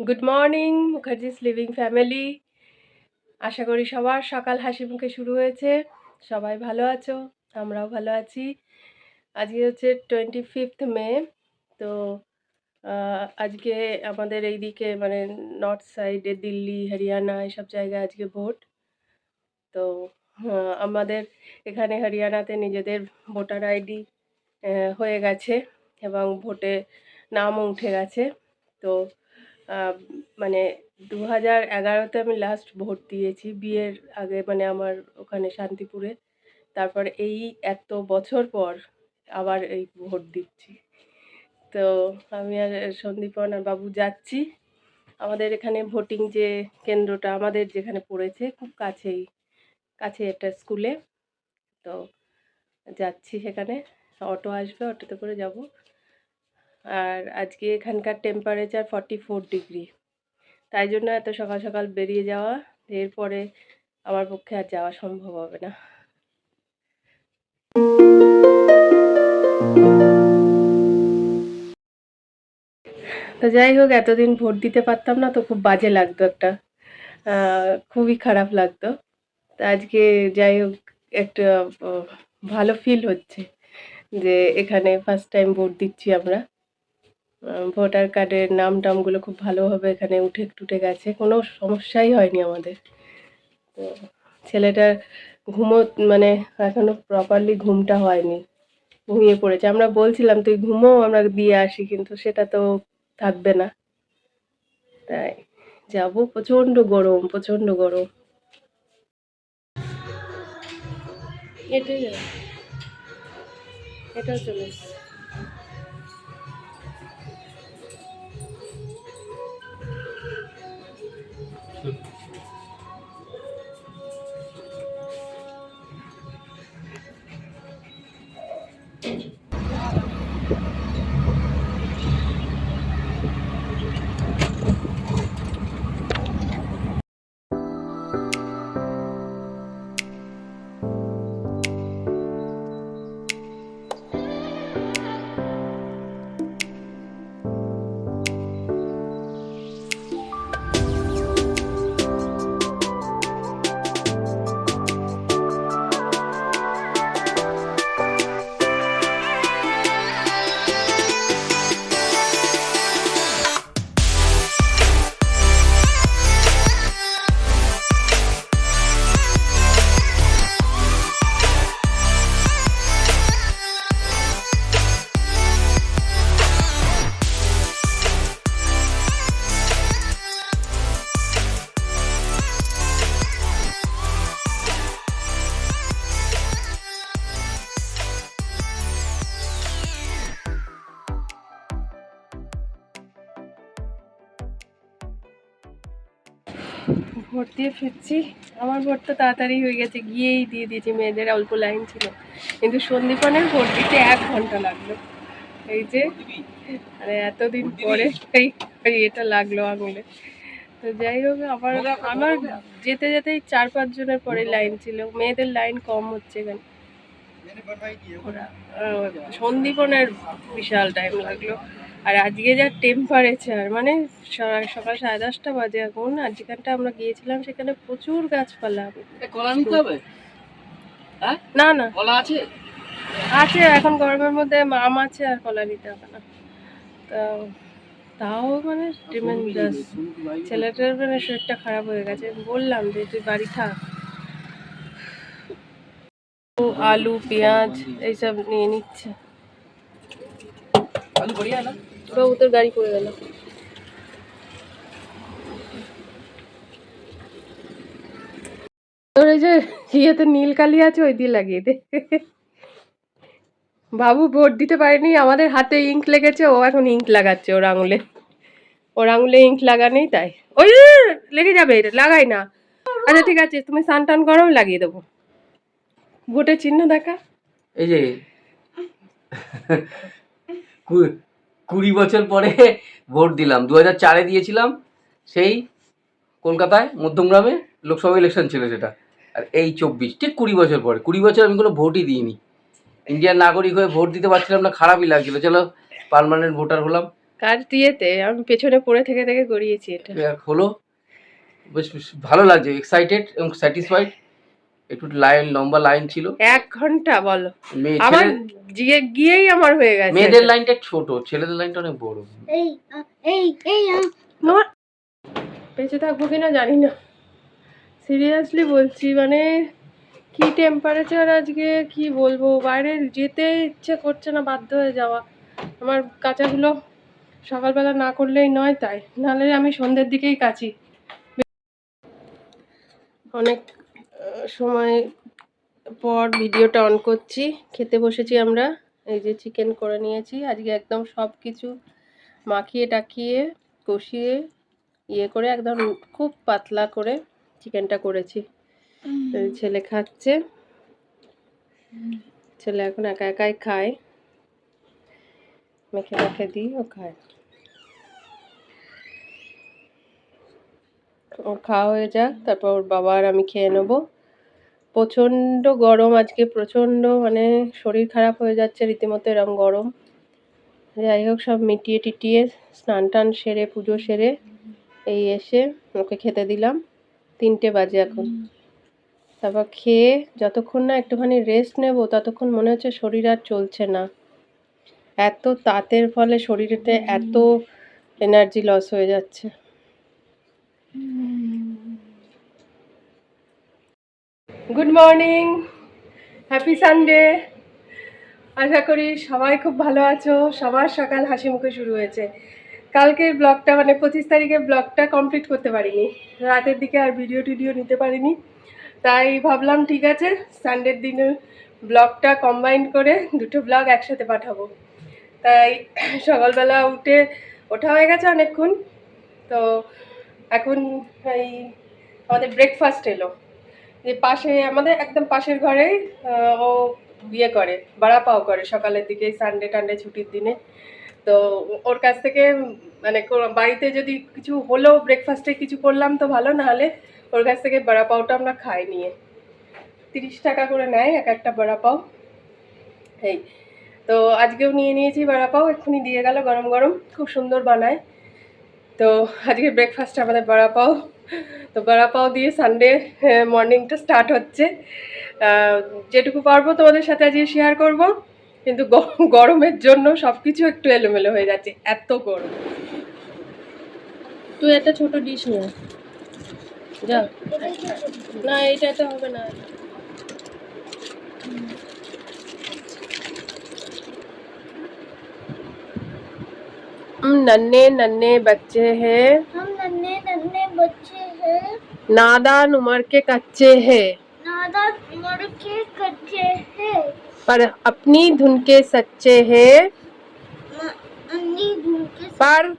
Good morning Mukherjees living family আশা করি সবার সকাল হাসি মুখে শুরু হয়েছে। সবাই ভালো আছো? আমরাও ভালো আছি। আজকে হচ্ছে টোয়েন্টি ফিফথ মে, তো আজকে আমাদের এইদিকে মানে নর্থ সাইডে দিল্লি, হরিয়ানা এসব জায়গায় আজকে ভোট। তো আমাদের এখানে হরিয়ানাতে নিজেদের ভোটার আইডি হয়ে গেছে এবং ভোটে নামও উঠে গেছে। তো মানে দু হাজার এগারোতে আমি লাস্ট ভোট দিয়েছি বিয়ের আগে মানে আমার ওখানে শান্তিপুরে। তারপর এই এত বছর পর আবার এই ভোট দিচ্ছি। তো আমি আর সন্দীপন আর বাবু যাচ্ছি। আমাদের এখানে ভোটিং যে কেন্দ্রটা আমাদের যেখানে পড়েছে খুব কাছেই, কাছে একটা স্কুলে তো যাচ্ছি সেখানে, অটো আসবে, অটোতে করে যাব। আর আজকে এখানকার টেম্পারেচার ফর্টি ফোর ডিগ্রি তাই জন্য এত সকাল সকাল বেরিয়ে যাওয়া, এরপরে আমার পক্ষে আর যাওয়া সম্ভব হবে না। তো যাই হোক, এতদিন ভোট দিতে পারতাম না, তো খুব বাজে লাগতো একটা খুবই খারাপ লাগতো। আজকে যাই হোক, একটা ভালো ফিল হচ্ছে যে এখানে ফার্স্ট টাইম ভোট দিচ্ছি আমরা। ভোটার কার্ডের নাম টামগুলো খুব ভালোভাবে এখানে উঠে, টুটে গেছে। কোনো সমস্যাই হয়নি আমাদের। তো ছেলেটার ঘুমো মানে এখনও প্রপারলি ঘুমটা হয়নি। ঘুমিয়ে পড়েছে। আমরা বলছিলাম, তুই ঘুমো, আমরা দিয়ে আসি। কিন্তু সেটা তো থাকবে না। তাই যাব। প্রচণ্ড গরম প্রচণ্ড গরম। এটাই এটাও চলে ভোট দিয়ে ফিরছি। আমার ভোট তো তাড়াতাড়ি হয়ে গেছে, গিয়েই দিয়ে দিয়েছি, মেয়েদের অল্প লাইন ছিল। কিন্তু সন্দীপনের ভোট দিতে এক ঘণ্টা লাগল। এই যে মানে এতদিন পরে এই এটা লাগল আঙুলে। তো যাই হোক, আবার আমার যেতে যেতেই চার পাঁচ জনের পরে লাইন ছিল। মেয়েদের লাইন কম হচ্ছে এখানে সন্দীপনের বিশাল টাইম লাগল। আর আজকে যা টেম্পারেচার মানে সকাল সাড়ে দশটা বাজে এখন আর যেখানটা আমরা গিয়েছিলাম সেখানে প্রচুর গাছপালা। কলা নিতে হবে? হ্যাঁ? না না। কলা আছে? আছে এখন গরমের মধ্যে মাম আছে আর কলা নিতে হবে না। তো তাও মানে ট্রিমেন্ডাস ছেলেটার মানে শরীরটা খারাপ হয়ে গেছে। বললাম যে তুই বাড়ি থাক। আলু পেঁয়াজ এইসব নিয়ে নিচ্ছে। আলু বড়িয়া না? বাবু তোর গাড়ি পড়ে গেল। তোর ওই যে ইয়েতে নীল কালি আছে ওই দিয়ে লাগিয়ে দে। বাবু ভোট দিতে পারেনি আমাদের হাতে ইঙ্ক লেগেছে ও এখন ইঙ্ক লাগাচ্ছে ওর আঙুলে। ওর আঙুলে ইঙ্ক লাগানেই তাই। ওই লেগে যাবে এটা লাগাই না। আচ্ছা ঠিক আছে তুমি স্নান টান করো লাগিয়ে দেবো। ভোটের চিহ্ন দেখা। এই যে। কুড়ি বছর পরে ভোট দিলাম। দু হাজার চারে দিয়েছিলাম সেই কলকাতায় মধ্যমগ্রামে লোকসভা ইলেকশন ছিল সেটা। আর এই চব্বিশ ঠিক কুড়ি বছর পরে। কুড়ি বছর আমি কোনো ভোটই দিইনি। ইন্ডিয়ান নাগরিক হয়ে ভোট দিতে পারছিলাম না খারাপই লাগছিল। চলো পারমানেন্ট ভোটার হলাম। কার দিয়েতে আমি পেছনে পড়ে থেকে থেকে করিয়েছি এটা। হলো বেশ বেশ ভালো লাগছে এক্সাইটেড এবং স্যাটিসফাইড একটু লাইন লম্বা লাইন ছিল। এক ঘণ্টা বলো। আমার গিয়ে গিয়েই আমার হয়ে গেছে। মেয়েদের লাইনটা ছোট ছেলেদের লাইনটা অনেক বড়। এই এই এই বেঁচে থাকব কিনা জানি না। সিরিয়াসলি বলছি মানে কি টেম্পারেচার আজকে কি বলব? বাইরে যেতে ইচ্ছে করছে না বাধ্য হয়ে যাওয়া। আমার কাঁচাগুলো সকালবেলা না করলেই নয় তাই। নাহলে আমি সন্ধ্যের দিকেই কাচি অনেক সময় পর ভিডিওটা অন করছি। খেতে বসেছি আমরা। এই যে চিকেন করে নিয়েছি। আজকে একদম সব কিছু মাখিয়ে টাকিয়ে কষিয়ে ইয়ে করে একদম খুব পাতলা করে চিকেনটা করেছি। ছেলে খাচ্ছে। ছেলে এখন একা একাই খায়। মেখে মেখে দিই ও খায়। ওর খাওয়া হয়ে যাক তারপর ওর বাবা আর আমি খেয়ে নেব। প্রচণ্ড গরম আজকে, প্রচণ্ড মানে শরীর খারাপ হয়ে যাচ্ছে রীতিমতো এরম গরম। যাই হোক, সব মিটিয়ে টিটিয়ে স্নান টান সেরে, পুজো সেরে এই এসে ওকে খেতে দিলাম। তিনটে বাজে এখন। তারপর খেয়ে যতক্ষণ না একটুখানি রেস্ট নেব, ততক্ষণ মনে হচ্ছে শরীর আর চলছে না। এত তাতের ফলে শরীরেতে এত এনার্জি লস হয়ে যাচ্ছে। গুড মর্নিং হ্যাপি সানডে আশা করি সবাই খুব ভালো আছো। সবার সকাল হাসি মুখে শুরু হয়েছে। কালকের ব্লগটা মানে পঁচিশ তারিখের ব্লগটা কমপ্লিট করতে পারিনি। রাতের দিকে আর ভিডিও টিডিও নিতে পারিনি। তাই ভাবলাম ঠিক আছে সানডের দিনে ব্লগটা কম্বাইন করে দুটো ব্লগ একসাথে পাঠাবো। তাই সকালবেলা উঠে ওঠা হয়ে গেছে অনেকক্ষণ। তো এখন এই আমাদের ব্রেকফাস্ট এলো। যে পাশে আমাদের একদম পাশের ঘরে আহ, ও বিয়ে করে বাড়া পাও করে সকালের দিকে সানডে টানডে ছুটির দিনে। তো ওর কাছ থেকে মানে বাড়িতে যদি কিছু হলো ব্রেকফাস্টে কিছু করলাম তো ভালো নাহলে ওর কাছ থেকে বড়া পাওটা আমরা খাই নিয়ে। তিরিশ টাকা করে নেয় এক একটা বড়া পাও এই তো আজকেও নিয়ে নিয়েছি বড়া পাও এক্ষুনি দিয়ে গেল গরম গরম খুব সুন্দর বানায়। তো আজকে ব্রেকফাস্ট আমাদের বড়া পাও তো বড়া পাও দিয়ে সানডে মর্নিংটা স্টার্ট হচ্ছে আহ, যেটুকু পারবো তোমাদের সাথে আজকে শেয়ার করব কিন্তু গ- গরমের জন্য সব কিছু একটু এলোমেলো হয়ে যাচ্ছে এত গরম তুই একটা ছোট ডিশ নিয়ে আয়। যা না এইটাতে হবে না हम नन्हे नन्हे बच्चे हैं नादान उम्र के कच्चे हैं। नादा उम्र के कच्चे हैं। पर अपनी धुन के सच्चे हैं के पर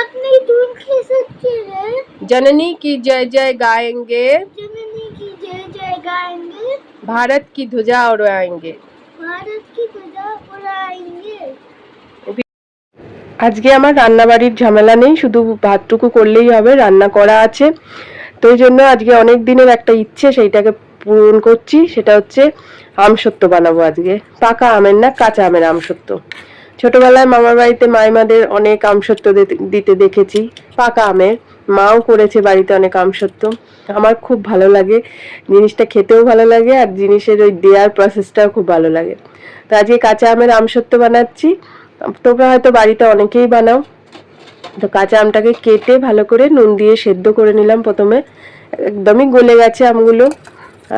अपनी धुन के सच्चे हैं। जननी की जय जय गाएँगे। जननी की जय जय गाएँगे। भारत की ध्वजा उड़ाएँगे। भारत की ध्वजा उड़ाएँगे। আজকে আমার রান্নাবাড়ির ঝামেলা নেই, শুধু ভাতটুকু করলেই হবে, রান্না করা আছে। তো এই জন্য আজকে অনেক দিনের একটা ইচ্ছে, সেইটাকে পূরণ করছি, সেটা হচ্ছে আমসত্ব বানাবো আজকে। পাকা আমের না, কাঁচা আমের আমসত্ব ছোটবেলায় মামার বাড়িতে মাইমাদের অনেক আমসত্ব দিতে- দেখেছি, পাকা আমের। মাও করেছে বাড়িতে অনেক আমসত্ব আমার খুব ভালো লাগে, জিনিসটা খেতেও ভালো লাগে, আর জিনিসের ওই দেওয়ার প্রসেসটাও খুব ভালো লাগে। তো আজকে কাঁচা আমের আমসত্ব বানাচ্ছি। তোমরা হয়তো বাড়িতে অনেকেই বানাও। তো কাঁচা আমটাকে কেটে ভালো করে নুন দিয়ে সেদ্ধ করে নিলাম প্রথমে। একদমই গলে গেছে আমগুলো।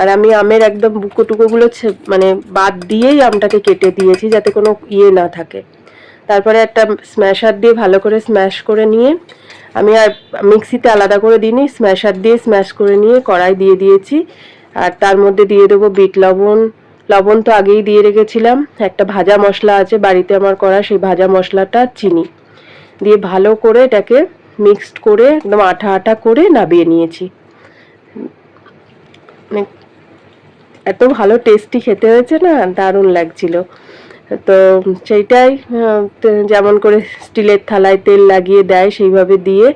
আর আমি আমের একদম বুকো টুকোগুলো মানে বাদ দিয়েই আমটাকে কেটে দিয়েছি যাতে কোনো ইয়ে না থাকে। তারপরে একটা স্ম্যাশার দিয়ে ভালো করে স্ম্যাশ করে নিয়ে, আমি আর মিক্সিতে আলাদা করে দিইনি, স্ম্যাশার দিয়ে স্ম্যাশ করে নিয়ে কড়াই দিয়ে দিয়েছি। আর তার মধ্যে দিয়ে দেবো বিট লবণ লবণ তো আগেই দিয়ে রেখেছিলাম। একটা ভাজা মশলা আছে, বাড়িতে আমার করা সেই ভাজা মশলাটা চিনি। দিয়ে ভালো করে এটাকে মিক্সড করে একদম আঠা আঠা করে নাবিয়ে নিয়েছি। মানে এত ভালো টেস্টি খেতে হয়েছে না, দারুণ লাগছিল। তো সেইটাই যেমন করে স্টিলের থালায় তেল লাগিয়ে দেয় সেইভাবে দিয়ে।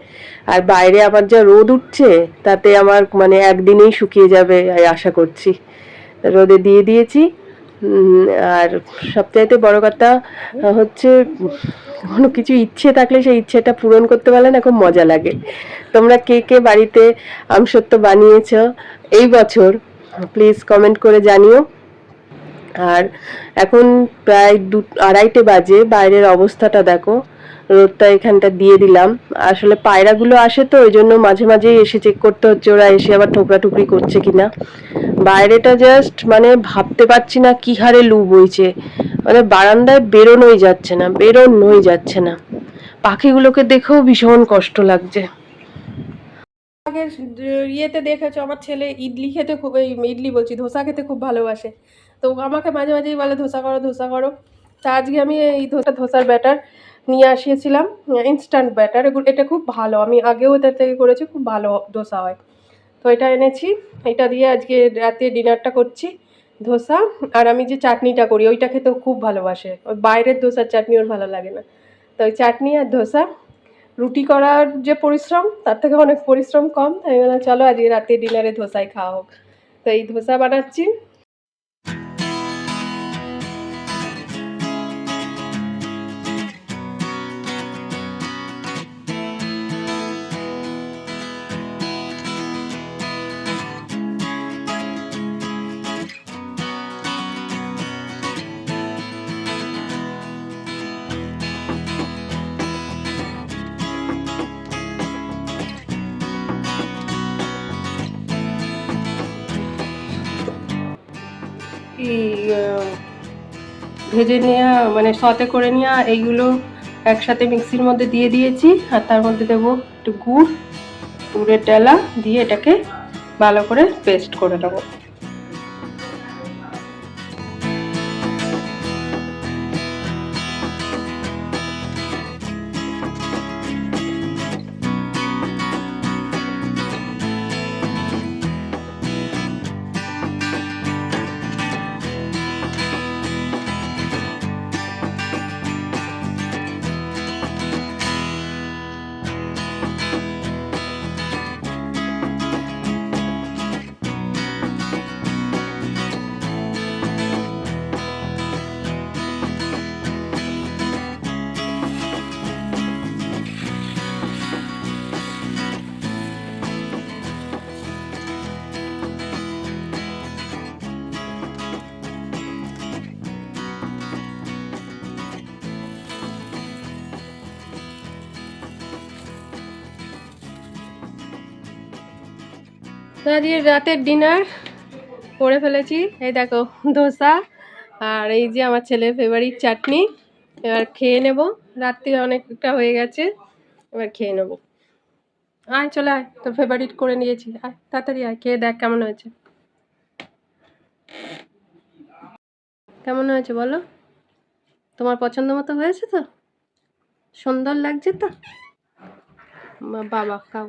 আর বাইরে আবার যা রোদ উঠছে, তাতে আমার মানে একদিনেই শুকিয়ে যাবে, আশা করছি। রোদে দিয়ে দিয়েছি। আর সবচাইতে বড় কথা হচ্ছে, কোনো কিছু ইচ্ছে থাকলে সেই ইচ্ছেটা পূরণ করতে পারলে না খুব মজা লাগে। তোমরা কে কে বাড়িতে আমসত্ব বানিয়েছ এই বছর প্লিজ কমেন্ট করে জানিও। আর এখন প্রায় দু, আড়াইটে বাজে, বাইরের অবস্থাটা দেখো। রোদটা এখানটা দিয়ে দিলাম। আসলে পায়রাগুলো আসে তো, ওই জন্য মাঝে মাঝেই এসে চেক করতে হচ্ছে ওরা এসে আবার ঠোকরা টুকরি করছে কিনা। বাইরেটা জাস্ট মানে ভাবতে পারছি না কি হারে লু বইছে। মানে বারান্দায় বেরোনোই যাচ্ছে না, বেরোনোই যাচ্ছে না। পাখিগুলোকে দেখেও ভীষণ কষ্ট লাগছে। আগের ইয়েতে দেখেছ, আমার ছেলে ইডলি খেতে খুব ইডলি বলছি, ধোসা খেতে খুব ভালোবাসে। তো আমাকে মাঝে মাঝেই বলে, ধোসা করো ধোসা করো। তা আজকে আমি এই ধোসা, ধোসার ব্যাটার নিয়ে আসিয়েছিলাম ইনস্ট্যান্ট ব্যাটার এগুলো এটা খুব ভালো, আমি আগেও এটার থেকে করেছি, খুব ভালো ধোসা হয়। তো এটা এনেছি, এটা দিয়ে আজকে রাতে ডিনারটা করছি, ধোসা, আর আমি যে চাটনিটা করি, ওইটা খেতেও খুব ভালোবাসে, ওই বাইরের ধোসার চাটনি ওর ভালো লাগে না। তো ওই চাটনি আর ধোসা, রুটি করার যে পরিশ্রম, তার থেকে অনেক পরিশ্রম কম, তাই বললাম চলো আজকে রাতে ডিনারে ধোসাই খাওয়া হোক। তো এই ধোসা বানাচ্ছি ভেজে নেওয়া মানে সতে করে নেওয়া এইগুলো একসাথে মিক্সির মধ্যে দিয়ে দিয়েছি। আর তার মধ্যে দেবো একটু গুড়, গুড়ের ডালা দিয়ে এটাকে ভালো করে পেস্ট করে নেব। আজকে রাতের ডিনার করে ফেলেছি। এই দেখো ধোসা আর এই যে আমার ছেলের ফেভারিট চাটনি। এবার খেয়ে নেব। রাত্রি অনেকটা হয়ে গেছে, এবার খেয়ে নেব। আয়, চলে আয়, তোর ফেভারিট করে নিয়েছি। আয়, তাড়াতাড়ি আয়, খেয়ে দেখ কেমন হয়েছে। কেমন হয়েছে বলো? তোমার পছন্দ মতো হয়েছে তো? সুন্দর লাগছে তো? বাবা, খাও।